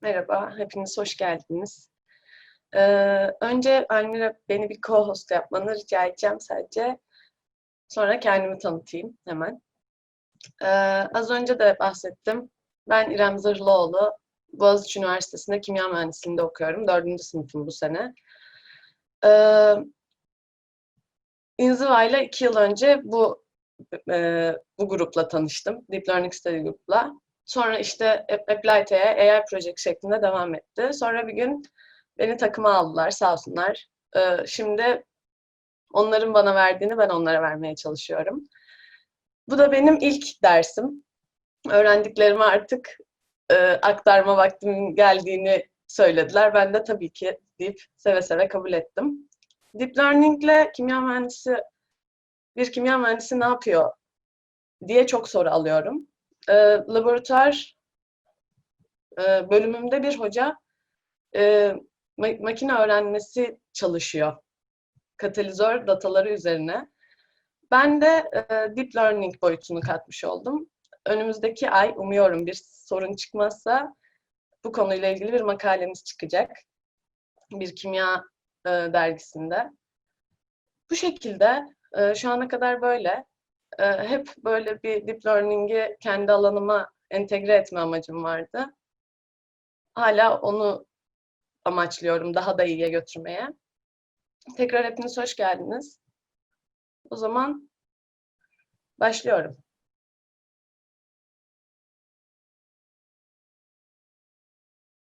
Merhaba, hepiniz hoş geldiniz. Ee, önce Almira beni bir co-host yapmanı rica edeceğim sadece. Sonra kendimi tanıtayım hemen. Ee, az önce de bahsettim. Ben İrem Zırhlıoğlu. Boğaziçi Üniversitesi'nde kimya mühendisliğinde okuyorum. Dördüncü sınıfım bu sene. Ee, İnziva ile iki yıl önce bu e, bu grupla tanıştım. Deep Learning Study Group'la. Sonra işte Applied'e AI Project şeklinde devam etti. Sonra bir gün beni takıma aldılar sağ olsunlar. Ee, şimdi onların bana verdiğini ben onlara vermeye çalışıyorum. Bu da benim ilk dersim. Öğrendiklerimi artık e, aktarma vaktimin geldiğini söylediler. Ben de tabii ki deyip seve seve kabul ettim. Deep Learning ile kimya mühendisi, bir kimya mühendisi ne yapıyor diye çok soru alıyorum. E, laboratuvar e, bölümümde bir hoca e, ma- makine öğrenmesi çalışıyor. Katalizör dataları üzerine. Ben de e, deep learning boyutunu katmış oldum. Önümüzdeki ay umuyorum bir sorun çıkmazsa bu konuyla ilgili bir makalemiz çıkacak. Bir kimya e, dergisinde. Bu şekilde e, şu ana kadar böyle. E, hep böyle bir deep learning'i kendi alanıma entegre etme amacım vardı. Hala onu amaçlıyorum daha da iyiye götürmeye. Tekrar hepiniz hoş geldiniz. O zaman başlıyorum.